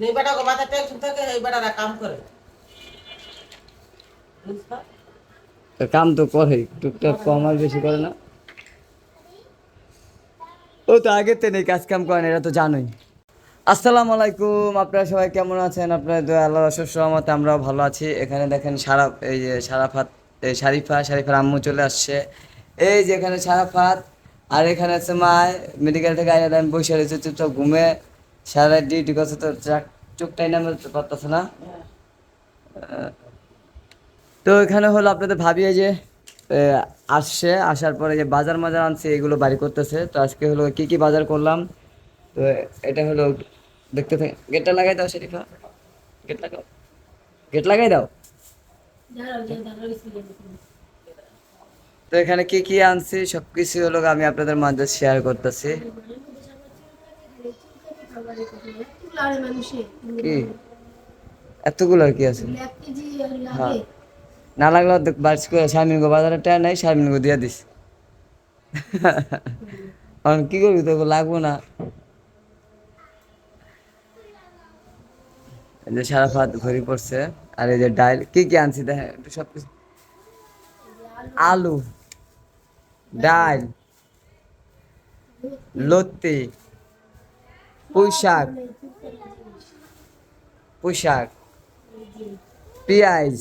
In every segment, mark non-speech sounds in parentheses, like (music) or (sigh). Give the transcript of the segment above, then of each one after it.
বেটা টেনশন থাকে, এই কাম করে। কাম তো করে টুকটাক কম আর বেশি করে না। ও তো আগের নেই কাজ কাম করেন এটা তো জানোই। আসসালামু আলাইকুম, আপনারা সবাই কেমন আছেন? আপনার আল্লাহ সহমতে আমরাও ভালো আছি। এখানে দেখেন সারা, এই যে সারাফাত শারিফা শারিফার আম্মু চলে আসছে। এই যে এখানে সারাফাত, আর এখানে আছে মায় মেডিকেল থেকে আইয়া দেন, বসে রয়েছে, চুপচাপ ঘুমে। সারা ডিউটি করছে তো চোখটাই নামে পারতেছে না। তো এখানে হলো আপনাদের ভাবি এই যে আসছে, আসার পরে যে বাজার মাজার আনছে, এগুলো বাড়ি করতেছে। তো আজকে হলো কি কি বাজার করলাম? তো এটা হলো দেখতে থাকি গেটটা লাগাই দাও শরীফা গেট লাগাও। গেট লাগাই দাও। তো এখানে কি কি আনছি সব কিছু হলো আমি আপনাদের মাঝে শেয়ার করতেছি। কি? এতগুলো আর কি আছে? হ্যাঁ। না লাগলে অর্ধেক করে শারমিনগো বাজারে টায়ার নাই শারমিনগো দিয়ে দিস। এখন কি করবি তোকে লাগবো না। যে সারা ভাত ঘড়ি পড়ছে আর এই যে ডাল কি কি আনছি দেখেন একটু সব কিছু। আলু ডাল লত্তি পুঁই শাক। পুঁই শাক। পেঁয়াজ।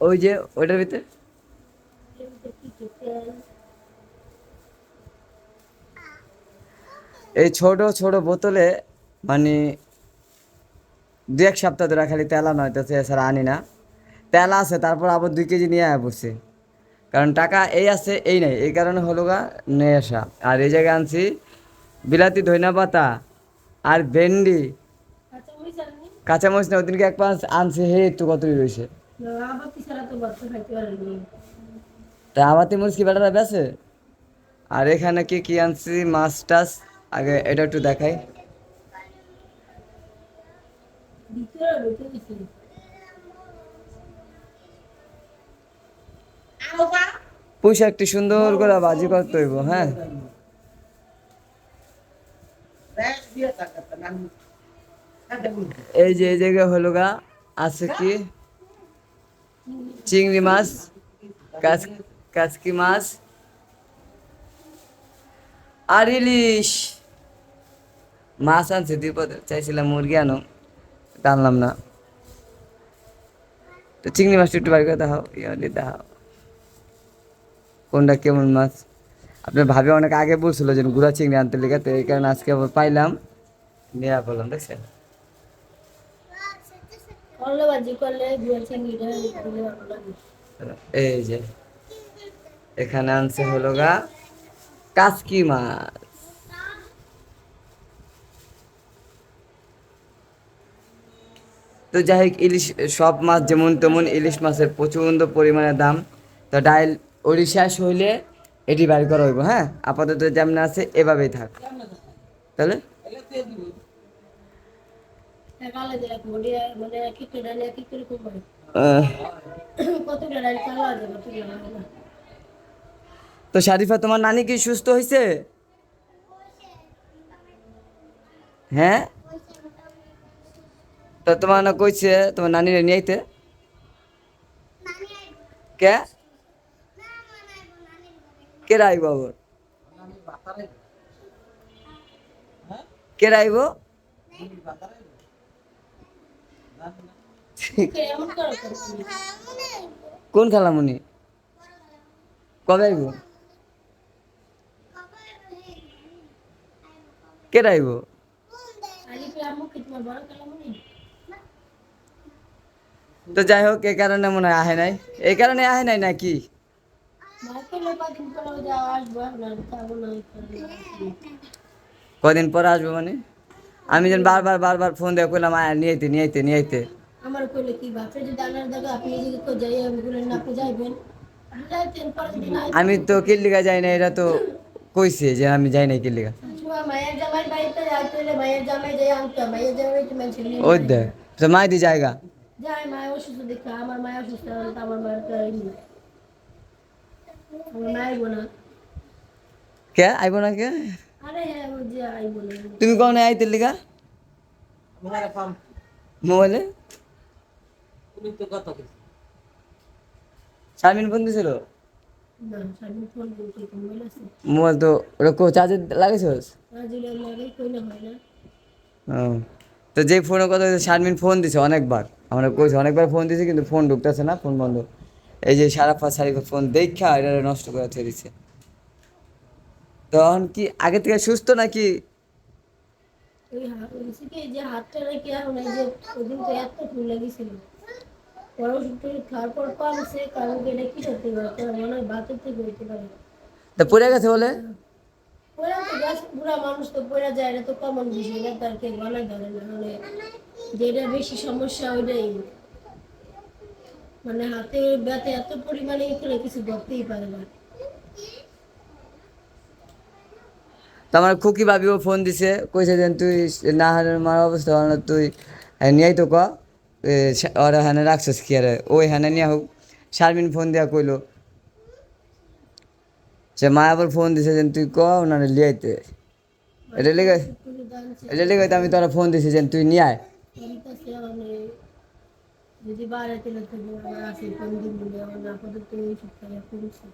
ওই যে, ওইটার ভিতরে? এই ছোট ছোট বোতলে মানে দু এক সপ্তাহ ধরে খালি তেলা নয়, তো এছাড়া আনি না। তেলা আছে, তারপর আবার দুই কেজি নিয়ে আয়া পড়ছে। কারণ টাকা এই আছে, এই নাই। এই কারণে হলো গা নিয়ে আসা আর এই জায়গায় আনছি বিলাতি ধইনা পাতা আর ভেন্ডি। কাঁচামরিচ না ওদিনকে এক পাঁচ আনছে, হে, একটু কতই রয়েছে তা আবাতি মরিচ কি বেটারা বেছে আর এখানে কি কি আনছি? মাছ টাছ। আগে এটা একটু দেখাই। পুঁই শাকটি সুন্দর করে বাজি করতে হইব হ্যাঁ দেখ দিয়ে থাকে তো নানি। থাকে বুঝি। এই যে, এই জায়গায় হলো গা, আছে কি? চিংড়ি মাছ কাচ কাচকি মাছ। আর ইলিশ। মাছ আনছে দুই পদ চাইছিলাম মুরগি আনো টানলাম না। তো চিংড়ি মাছটা একটু বাড়ি করে দেখাও ইয়ালি দেখাও। কোনটা কেমন মাছ? আপনার ভাবে অনেক আগে বলছিল যে গুড়া চিংড়ি আনতে লেগে তো এই কারণে আজকে আবার পাইলাম। নিয়ে বললাম দেখছেন? এই যে এখানে আনছে হলো গা কাসকি মাছ। তো যাই হোক ইলিশ সব মাছ যেমন তেমন ইলিশ মাছের প্রচণ্ড পরিমাণে দাম। তো ডাইল শেষ হইলে এটি বাড়ি করা হইব হ্যাঁ? আপাতত যেমন আছে, এভাবেই থাক। তাহলে? তো শারিফা, তোমার নানি কি সুস্থ হয়েছে হ্যাঁ? তো তোমার না কইছে, তোমার নানিরে নিয়ে আইতে? কে? কে রাইব আবার? করো কোন খালামুনি? কবে আইব? কে রাইব? আলিপে আমু কি তোমার বড় কালামনি তো যাই হোক এই কারণে মনে হয় আহে নাই। এই কারণে আহে নাই নাকি? কদিন পরে আসব মানে? আমি যেন বারবার বারবার ফোন দিয়ে করলাম আয় নিয়ে আইতে নিয়ে আইতে নিয়ে আইতে আমার কইলে কি বাপে যদি আনার জায়গা আপনি যদি কো যাই আমি বলেন না আপনি যাইবেন। আমি তো কিল্লিগা যাই না এটা তো কইছে যে আমি যাই না কিল্লিগা। ওই দেখ তো মাই দি জায়গা। যাই মায়ের অসুস্থ দেখে আমার মায়ের অসুস্থ আমার মায়ের তো এই নেই। আমার মায়ের বোনা কে? আইব না কে? তুমি কখন আইতে লিগা? মোবাইলে? শারমিন ফোন দিছিল? মোবাইল তো ওটা কো চার্জে লাগাইছিস? তো যে ফোনের কথা শারমিন ফোন দিছে অনেকবার। আমরা কইছি অনেকবার ফোন দিছি, কিন্তু ফোন ঢুকতেছে না, ফোন বন্ধ। এই যে সারাফা সারিফা ফোন দেখা এটা নষ্ট করে ছেড়ে দিছে। তখন কি আগে থেকে সুস্থ নাকি? পড়ে গেছে বলে? বুড়া মানুষ তো যায় এটা তো কমন বিষয় এটা তার কে বানাই ধরে না। মানে যেটা বেশি সমস্যা ওইটাই। মানে হাতে ব্যথা এত পরিমাণে করে কিছু ধরতেই পারে না। তো আমার খুকি ভাবিও ফোন দিছে কইছে যে তুই না হারের মার অবস্থা ভালো না, তুই নিয়াই তো ক ওরা হানে রাখছিস কি আরে ওই হানে নিয়ে হোক। শারমিন ফোন দিয়া কইলো সে মা আবার ফোন দিছে যে তুই ক ওনারে লিয়াইতে এটা লেগে এটা লেগে আমি তোরা ফোন দিছি যে তুই নিয়ে আয় যদি বাইরে তেলে থেকে আমার আছে কোন দিন বলে আমার আপাতত ওই সপ্তাহে করছে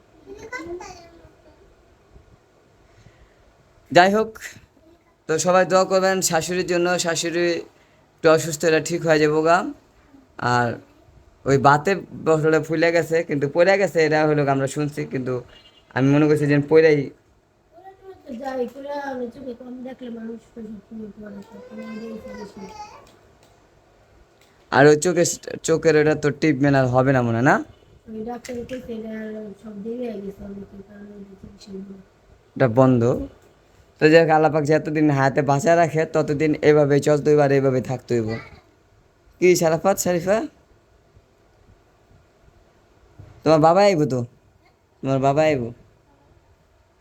যাই হোক তো সবাই দোয়া করবেন শাশুড়ির জন্য। শাশুড়ি একটু অসুস্থ এটা ঠিক হয়ে যাব গা। আর ওই বাতে বসলে ফুলে গেছে কিন্তু পড়ে গেছে এটা হলো আমরা শুনছি কিন্তু আমি মনে করছি যে পড়েই যাই করে চোখে কম দেখলে মানুষ তো সব করে সব বেশি আর ওই চোখে চোখের ওটা তো ট্রিটমেন্ট আর হবে না মনে না? ওই এটা বন্ধ। তো যে আল্লাপাক যতদিন হাতে বাঁচা রাখে ততদিন এভাবে চলতে হইব আর এভাবে থাকতে হইব। কি সারাফাত শরীফা তোমার বাবা আইব তো? তোমার বাবা আইব?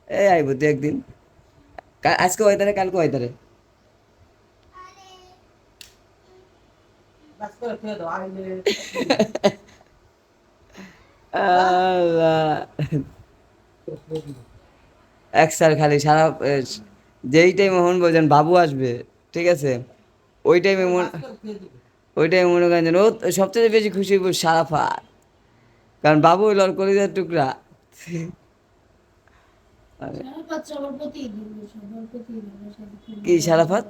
এই আইব তো একদিন। আজকে আজকে হয়তারে কালকে হয়তারে বাস করে ফেলে দাও আইলে আল্লাহ (laughs) এক স্যার খালি সারা যেই টাইমে মন বলছেন বাবু আসবে ঠিক আছে? ওই টাইমে মন ওই টাইমে মনে করেন ও সবচেয়ে বেশি খুশি হইব সারাফাত কারণ বাবু হইল ওর কলিজার টুকরা কি সারাফাত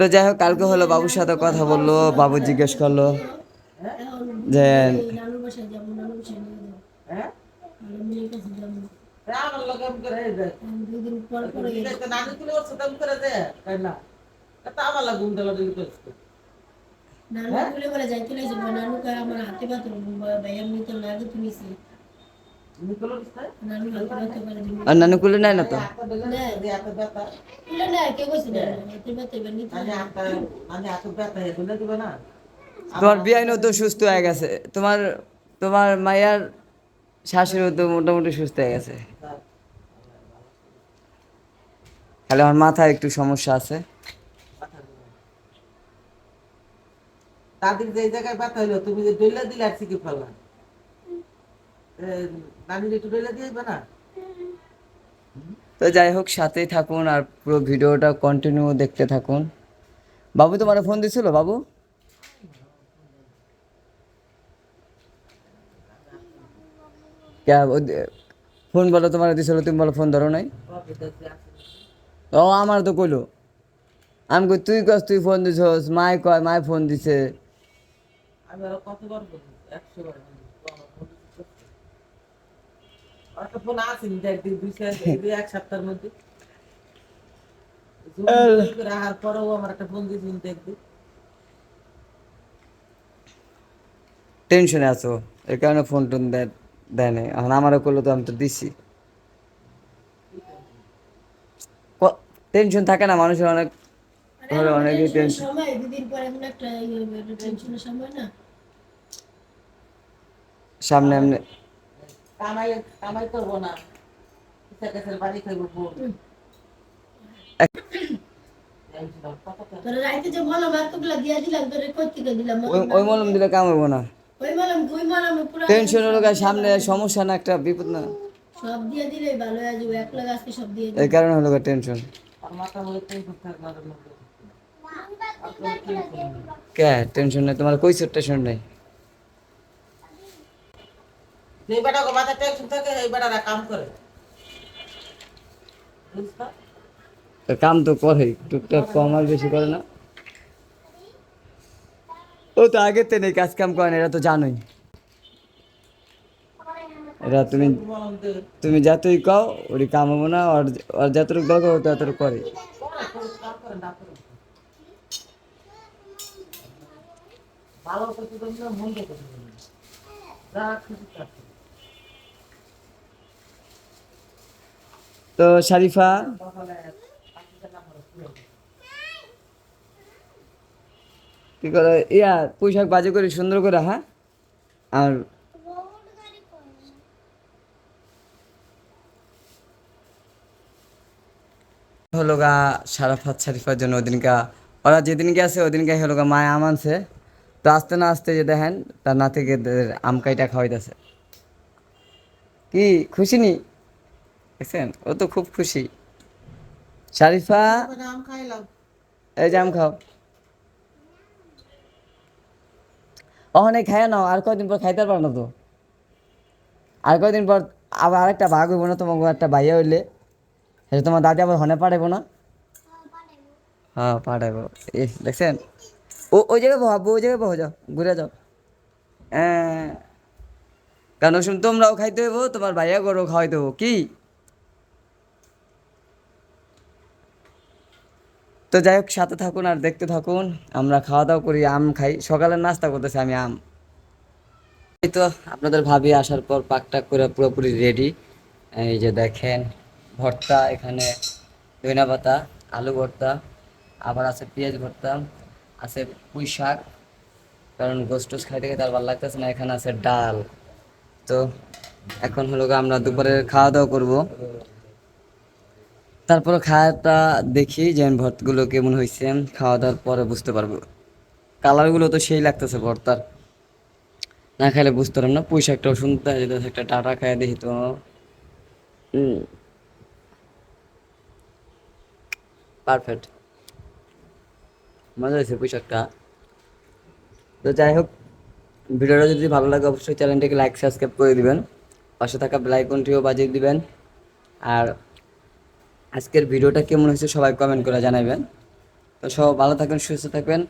তো যাই হোক, কালকে হলো বাবুর সাথে কথা বলল, বাবু জিজ্ঞেস করল যে, নানু বলে বলে যাইতে লাগছে নানু আমার হাতে ব্যথা ভাই এমনি তো লাগে তুমিছি আর তো? কে তোমার তো সুস্থ হয়ে গেছে। তোমার তোমার মায়ের তো মোটামুটি সুস্থ হয়ে গেছে। খালি আমার মাথায় একটু সমস্যা আছে। দাদির যে জায়গায় ব্যথা হইল তুমি যে ডইলা দিলে আর শিখে ফেললাম নানির একটু ডইলা দিয়ে না তো যাই হোক সাথেই থাকুন আর পুরো ভিডিওটা কন্টিনিউ দেখতে থাকুন। বাবু তোমার ফোন দিছিল? বাবু? ফোন বলো তোমার দিছিল তুমি বলো ফোন ধরো নাই। ও আমার তো কইলো। আমি কই তুই কস তুই ফোন দিছস মাই কয় মাই ফোন দিছে। আমি কতবার একশো বার বলি। আর একটা ফোন আসেনি যে একদিন দুই সা- এই দুই এক সপ্তাহের মধ্যে জুম করে আসার পরেও আমার একটা ফোন দিয়েছিল দেখবি (laughs) টেনশনে আছো? এর কারণে ফোন টোন দেয় নাই। এখন আমারও করল তো আমি তো দিছি। টেনশন থাকে না মানুষের অনেক ধরো অনেকেই টেনশন। ইয়ে হবে, একটা টেনশনের সময় না। সামনে এমনি কামাই কামাই করব না। বাড়ি খাইবো কই ওই মলম দিলে কাম হইব না। টেনশন হলো সামনে সমস্যা না একটা বিপদ না। সব দিয়ে দিলেই ভালো হয়ে যাবে এক লাখ আজকে সব দিয়ে এই কারণে হলো টেনশন। কে? টেনশন নেই তোমার কইছো টেনশন নেই? যেই বেটা গো মাথা টেনশন থাকে এই বেটারা কাম করে? তো কাম তো করে টুকটাক কম আর বেশি করে না। ও তো আগের থেকে নেই কাজ কাম করে না এরা তো জানোই। এরা তুমি তুমি যতই কও ওরই কাম হব না ওর ওর যতটুকু ও ততটুকু করে। ভালো করতে তুমি না মন্দ করতে তুমি না। যা খুশি তা শারিফা। কি করে? ইয়া পোশাক বাজে করে, সুন্দর করে হ্যাঁ? আর হলো গা সারাফাত শারিফার জন্য ওদিনকা, ওরা যেদিনকে আছে ওদিনকে হলো গা মায় আম আনছে তো আসতে না আসতে যে দেখেন, তার নাতিকে আম কাইটা খাওয়াইতেছে। কি, খুশি নি? দেখছেন? ও তো খুব খুশি। শারিফা, এই আম খাও। অনেক খায় নাও আর কয়দিন পর খাইতে পারো না তো? আর কয়দিন পর আবার আরেকটা ভাগ হইব না, তোমাকে একটা ভাইয়া হইলে? সেটা তোমার দাদি আবার হনে পাঠাইবো না? হ্যাঁ পাঠাইবো। এ দেখছেন? ও, ওই জায়গায় বহাবো ওই জায়গায় বহ, যাও, ঘুরে যাও। হ্যাঁ। কেন শুন তোমরাও খাইতে হইব, তোমার ভাইয়া গরু খাওয়াইতে হব কি? তো যাই হোক, সাথে থাকুন আর দেখতে থাকুন। আমরা খাওয়া দাওয়া করি, আম খাই। সকালের নাস্তা করতেছি আমি, আম। এই তো আপনাদের ভাবি আসার পর পাকটাক করে পুরোপুরি রেডি এই যে দেখেন, ভর্তা এখানে, ধনিয়া পাতা, আলু ভর্তা, আবার আছে পেঁয়াজ ভর্তা, আছে পুঁই শাক, কারণ গোস টোস খাইতে খেতে আর ভালো লাগতেছে না। এখানে আছে ডাল। তো এখন হলো আমরা দুপুরে খাওয়া দাওয়া করব। তারপরে খাওয়াটা দেখি যে ভর্তগুলো কেমন হয়েছে খাওয়া দাওয়ার পরে বুঝতে পারব। কালারগুলো তো সেই লাগতেছে ভর্তার। না খাইলে বুঝতে পারলাম না পুঁই শাকটাও শুনতে যদি একটা টাটা খাই দেখি তো। পারফেক্ট মজা হয়েছে শাকটা তো যাই হোক, ভিডিওটা যদি ভালো লাগে অবশ্যই চ্যানেলটিকে লাইক সাবস্ক্রাইব করে দিবেন। পাশে থাকা বেলাইকনটিও বাজিয়ে দিবেন। আর আজকের ভিডিওটা কেমন হয়েছে সবাই কমেন্ট করে জানাবেন। তো সব ভালো থাকবেন সুস্থ থাকবেন।